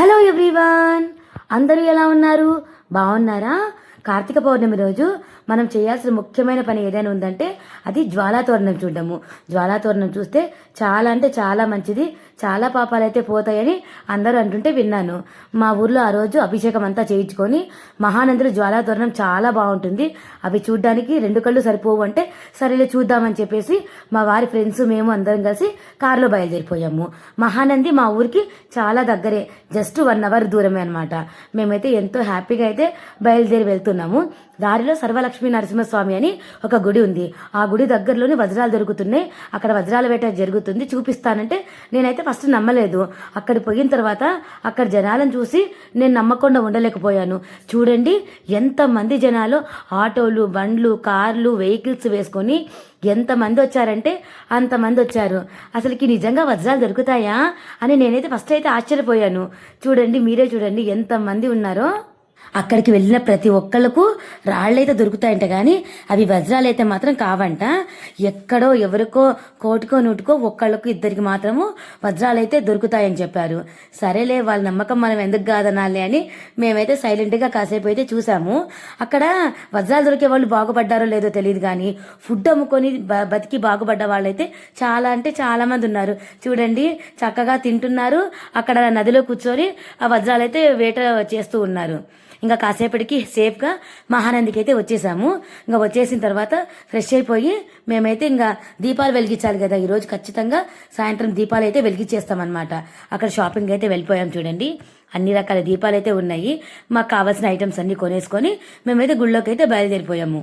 Hello everyone. అందరూ ఎలా ఉన్నారు? బాగున్నారా? కార్తీక పౌర్ణమి రోజు మనం చేయాల్సిన ముఖ్యమైన పని ఏదైనా ఉందంటే అది జ్వాలాతోరణం చూడడము. జ్వాలాతోరణం చూస్తే చాలా అంటే చాలా మంచిది చాలా పాపాలు అయితే పోతాయని అందరూ అంటుంటే విన్నాను. మా ఊర్లో ఆ రోజు అభిషేకం అంతా చేయించుకొని మహానందులు జ్వాలాతోరణం చాలా బాగుంటుంది. అవి చూడ్డానికి రెండు కళ్ళు సరిపోవు అంటే సరేలే చూద్దామని చెప్పేసి మా వారి ఫ్రెండ్స్ మేము అందరం కలిసి కారులో బయలుదేరిపోయాము. మహానంది మా ఊరికి చాలా దగ్గరే జస్ట్ వన్ అవర్ దూరమే అనమాట మేమైతే ఎంతో హ్యాపీగా అయితే బయలుదేరి వెళ్తున్నాము దారిలో సర్వలక్ష్మి నరసింహస్వామి అని ఒక గుడి ఉంది. ఆ గుడి దగ్గరలోనే వజ్రాలు దొరుకుతున్నాయి. అక్కడ వజ్రాల వేట జరుగుతుంది. చూపిస్తానంటే నేనైతే ఫస్ట్ నమ్మలేదు. అక్కడ పోయిన తర్వాత అక్కడ జనాలను చూసి నేను నమ్మకుండా ఉండలేకపోయాను. చూడండి ఎంతమంది జనాలు ఆటోలు బండ్లు కార్లు వెహికల్స్ వేసుకొని ఎంతమంది వచ్చారంటే అంతమంది వచ్చారు. అసలుకి నిజంగా వజ్రాలు దొరుకుతాయా అని నేనైతే ఫస్ట్ అయితే ఆశ్చర్యపోయాను. చూడండి మీరే చూడండి ఎంతమంది ఉన్నారో. అక్కడికి వెళ్ళిన ప్రతి ఒక్కళ్ళకు రాళ్ళైతే దొరుకుతాయంట కానీ అవి వజ్రాలైతే మాత్రం కావంట. ఎక్కడో ఎవరికో కోటికో నూటికో ఒక్కళ్ళకు ఇద్దరికి మాత్రము వజ్రాలైతే దొరుకుతాయని చెప్పారు. సరేలే వాళ్ళ నమ్మకం మనం ఎందుకు కాదనాలి అని మేమైతే సైలెంట్గా కాసేపు అయితే చూసాము. అక్కడ వజ్రాలు దొరికే వాళ్ళు బాగుపడ్డారో లేదో తెలియదు కానీ ఫుడ్ అమ్ముకొని బ- బతికి బాగుపడ్డ వాళ్ళైతే చాలా అంటే చాలా మంది ఉన్నారు. చూడండి చక్కగా తింటున్నారు. అక్కడ నదిలో కూర్చొని ఆ వజ్రాలైతే వేట చేస్తూ ఉన్నారు. ఇంకా కాసేపటికి సేఫ్గా మహానందికి అయితే వచ్చేసాము. ఇంకా వచ్చేసిన తర్వాత ఫ్రెష్ అయిపోయి మేమైతే ఇంకా దీపాలు వెలిగించాలి కదా. ఈరోజు ఖచ్చితంగా సాయంత్రం దీపాలు అయితే వెలిగించేస్తామన్నమాట. అక్కడ షాపింగ్ అయితే వెళ్ళిపోయాం చూడండి. అన్ని రకాల దీపాలు అయితే ఉన్నాయి. మాకు కావాల్సిన ఐటమ్స్ అన్నీ కొనేసుకొని మేమైతే గుళ్ళోకి అయితే బయలుదేరిపోయాము.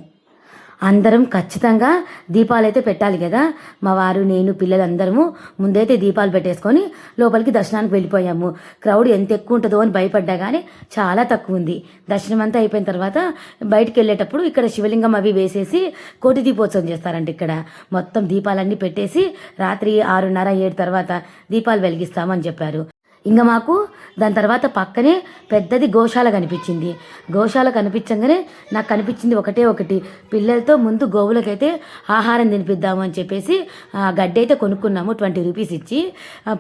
అందరం ఖచ్చితంగా దీపాలు అయితే పెట్టాలి కదా. మా వారు నేను పిల్లలందరము ముందైతే దీపాలు పెట్టేసుకొని లోపలికి దర్శనానికి వెళ్ళిపోయాము. క్రౌడ్ ఎంత ఎక్కువ ఉంటుందో అని భయపడ్డా కానీ చాలా తక్కువ ఉంది. దర్శనం అంతా అయిపోయిన తర్వాత బయటికి వెళ్ళేటప్పుడు ఇక్కడ శివలింగం అవి వేసేసి కోటి దీపోత్సవం చేస్తారంట ఇక్కడ. మొత్తం దీపాలన్నీ పెట్టేసి రాత్రి ఆరున్నర ఏడు తర్వాత దీపాలు వెలిగిస్తామని చెప్పారు. ఇంకా మాకు దాని తర్వాత పక్కనే పెద్దది గోశాల కనిపించింది. గోశాల కనిపించగానే నాకు కనిపించింది ఒకటే ఒకటి. పిల్లలతో ముందు గోవులకైతే ఆహారం తినిపిద్దాము అని చెప్పేసి గడ్డి అయితే కొనుక్కున్నాము ట్వంటీ రూపీస్ ఇచ్చి.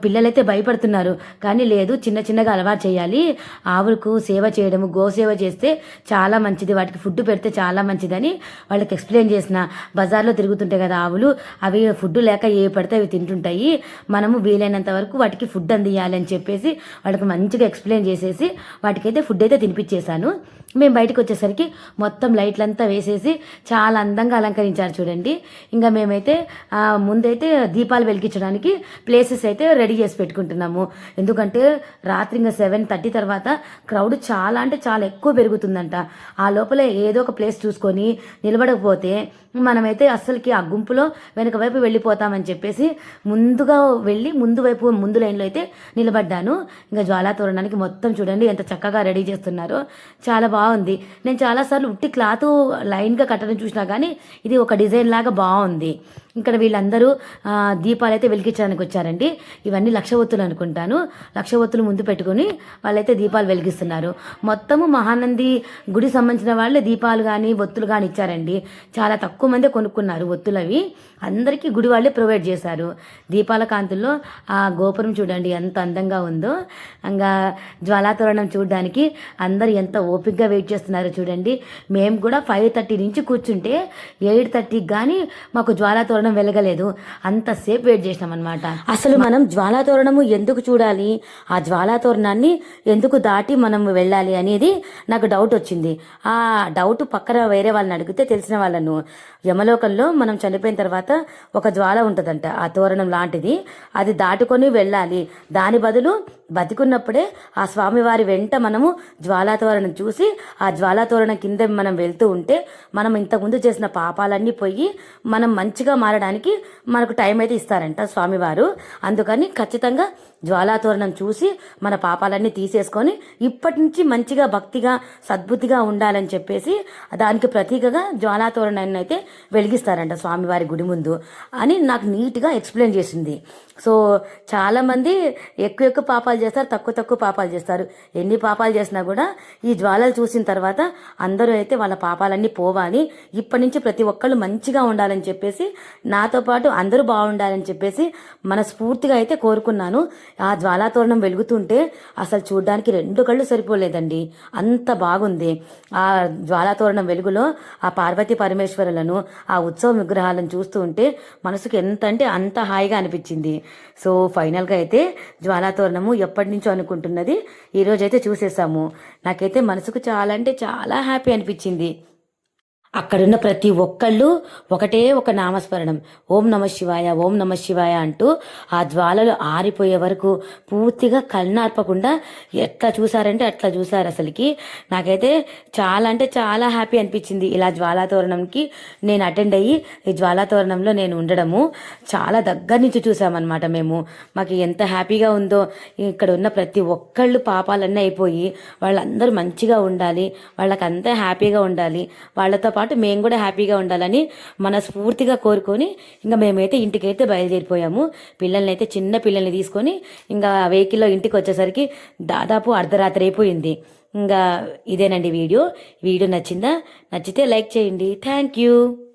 పిల్లలైతే భయపడుతున్నారు. కానీ లేదు చిన్న చిన్నగా అలవాటు చేయాలి. ఆవులకు సేవ చేయడము గోసేవ చేస్తే చాలా మంచిది. వాటికి ఫుడ్ పెడితే చాలా మంచిదని వాళ్ళకి ఎక్స్ప్లెయిన్ చేసిన. బజార్లో తిరుగుతుంటాయి కదా ఆవులు అవి ఫుడ్ లేక ఏ పడితే అవి తింటుంటాయి. మనము వీలైనంత వరకు వాటికి ఫుడ్ అందియాలి అని చెప్పేసి వాళ్ళకి మంచిగా ఎక్స్ప్లెయిన్ చేసేసి వాటికైతే ఫుడ్ అయితే తినిపించేశాను మేము బయటకు వచ్చేసరికి మొత్తం లైట్లంతా వేసేసి చాలా అందంగా అలంకరించారు చూడండి. ఇంకా మేమైతే ముందైతే దీపాలు వెలిగించడానికి ప్లేసెస్ అయితే రెడీ చేసి పెట్టుకుంటున్నాము. ఎందుకంటే రాత్రి ఇంకా సెవెన్ థర్టీ తర్వాత క్రౌడ్ చాలా అంటే చాలా ఎక్కువ పెరుగుతుందంట. ఆ లోపల ఏదో ఒక ప్లేస్ చూసుకొని నిలబడకపోతే మనమైతే అస్సలకి ఆ గుంపులో వెనక వైపు వెళ్ళిపోతామని చెప్పేసి ముందుగా వెళ్ళి ముందు వైపు ముందు లైన్లో అయితే నిలబడ్డాను. ఇంకా జ్వాలా తోరణానికి మొత్తం చూడండి ఎంత చక్కగా రెడీ చేస్తున్నారో. చాలా బాగా బాగుంది. నేను చాలాసార్లు ఉట్టి క్లాత్ లైన్గా కట్టడం చూసినా కానీ ఇది ఒక డిజైన్ లాగా బాగుంది. ఇక్కడ వీళ్ళందరూ దీపాలైతే దీపాలు అయితే వెలిగించడానికి వచ్చారండి. ఇవన్నీ లక్ష ఒత్తులు అనుకుంటాను. లక్ష ఒత్తులు ముందు పెట్టుకొని వాళ్ళైతే దీపాలు వెలిగిస్తున్నారు. మొత్తము మహానంది గుడి సంబంధించిన వాళ్ళే దీపాలు కానీ ఒత్తులు కానీ ఇచ్చారండి. చాలా తక్కువ మందే కొనుక్కున్నారు ఒత్తులు అవి అందరికీ గుడి వాళ్ళే ప్రొవైడ్ చేశారు. దీపాల కాంతుల్లో ఆ గోపురం చూడండి ఎంత అందంగా ఉందో. ఇంకా జ్వాలాతోరణం చూడడానికి అందరు ఎంత ఓపిక్గా వెయిట్ చేస్తున్నారో చూడండి. మేము కూడా ఫైవ్ థర్టీ నుంచి కూర్చుంటే ఎయిట్ థర్టీకి కానీ మాకు జ్వాలాతోరణం వెలగలేదు. అంతసేపు వెయిట్ చేసినాం అనమాట అసలు మనం జ్వాలా తోరణము ఎందుకు చూడాలి? ఆ జ్వాలా తోరణాన్ని ఎందుకు దాటి మనం వెళ్ళాలి అనేది నాకు డౌట్ వచ్చింది. ఆ డౌట్ పక్కన వేరే వాళ్ళని అడిగితే తెలిసిన వాళ్ళను. యమలోకంలో మనం చనిపోయిన తర్వాత ఒక జ్వాల ఉంటుందంట. ఆ తోరణం లాంటిది. అది దాటుకొని వెళ్ళాలి. దాని బదులు బతికున్నప్పుడే ఆ స్వామివారి వెంట మనము జ్వాలాతోరణం చూసి ఆ జ్వాలాతోరణం కింద మనం వెళ్తూ ఉంటే మనం ఇంతకుముందు చేసిన పాపాలన్నీ పోయి మనం మంచిగా మారడానికి మనకు టైం అయితే ఇస్తారంట స్వామివారు. అందుకని ఖచ్చితంగా జ్వాలాతోరణం చూసి మన పాపాలన్నీ తీసేసుకొని ఇప్పటి నుంచి మంచిగా భక్తిగా సద్బుద్ధిగా ఉండాలని చెప్పేసి దానికి ప్రతీకగా జ్వాలాతోరణాన్ని అయితే వెలిగిస్తారంట స్వామివారి గుడి ముందు అని నాకు నీట్గా ఎక్స్ప్లెయిన్ చేసింది. సో చాలామంది ఎక్కువ ఎక్కువ పాపాలు చేస్తారు తక్కువ తక్కువ పాపాలు చేస్తారు. ఎన్ని పాపాలు చేసినా కూడా ఈ జ్వాలలు చూసిన తర్వాత అందరూ అయితే వాళ్ళ పాపాలన్నీ పోవాలి. ఇప్పటి నుంచి ప్రతి ఒక్కళ్ళు మంచిగా ఉండాలని చెప్పేసి నాతో పాటు అందరూ బాగుండాలని చెప్పేసి మనస్ఫూర్తిగా అయితే కోరుకున్నాను. ఆ జ్వాలాతోరణం వెలుగుతుంటే అసలు చూడడానికి రెండు కళ్ళు సరిపోలేదండి. అంత బాగుంది. ఆ జ్వాలాతోరణం వెలుగులో ఆ పార్వతీ పరమేశ్వరులను ఆ ఉత్సవ విగ్రహాలను చూస్తూ ఉంటే మనసుకు ఎంత అంటే అంత హాయిగా అనిపించింది. సో ఫైనల్గా అయితే జ్వాలాతోరణము ఎప్పటి నుంచో అనుకుంటున్నది ఈరోజైతే చూసేసాము. నాకైతే మనసుకు చాలా అంటే చాలా హ్యాపీ అనిపించింది. అక్కడున్న ప్రతి ఒక్కళ్ళు ఒకటే ఒక నామస్మరణం. ఓం నమ శివాయ ఓం నమ శివాయ అంటూ ఆ జ్వాలలు ఆరిపోయే వరకు పూర్తిగా కళ్ళార్పకుండా ఎట్లా చూసారంటే అట్లా చూసారు అసలుకి. నాకైతే చాలా అంటే చాలా హ్యాపీ అనిపించింది ఇలా జ్వాలాతోరణంకి నేను అటెండ్ అయ్యి ఈ జ్వాలాతోరణంలో నేను ఉండడము. చాలా దగ్గర నుంచి చూసామన్నమాట మేము. మాకు ఎంత హ్యాపీగా ఉందో ఇక్కడ ఉన్న ప్రతి ఒక్కళ్ళు పాపాలన్నీ అయిపోయి వాళ్ళందరూ మంచిగా ఉండాలి వాళ్ళకంతా హ్యాపీగా ఉండాలి వాళ్ళతో పాటు పాటు మేము కూడా హ్యాపీగా ఉండాలని మనస్ఫూర్తిగా కోరుకొని ఇంకా మేమైతే ఇంటికైతే బయలుదేరిపోయాము. పిల్లల్ని అయితే చిన్న పిల్లల్ని తీసుకొని ఇంకా వెహికల్లో ఇంటికి వచ్చేసరికి దాదాపు అర్ధరాత్రి అయిపోయింది. ఇంకా ఇదేనండి వీడియో. వీడియో నచ్చిందా? నచ్చితే లైక్ చేయండి. Thank you.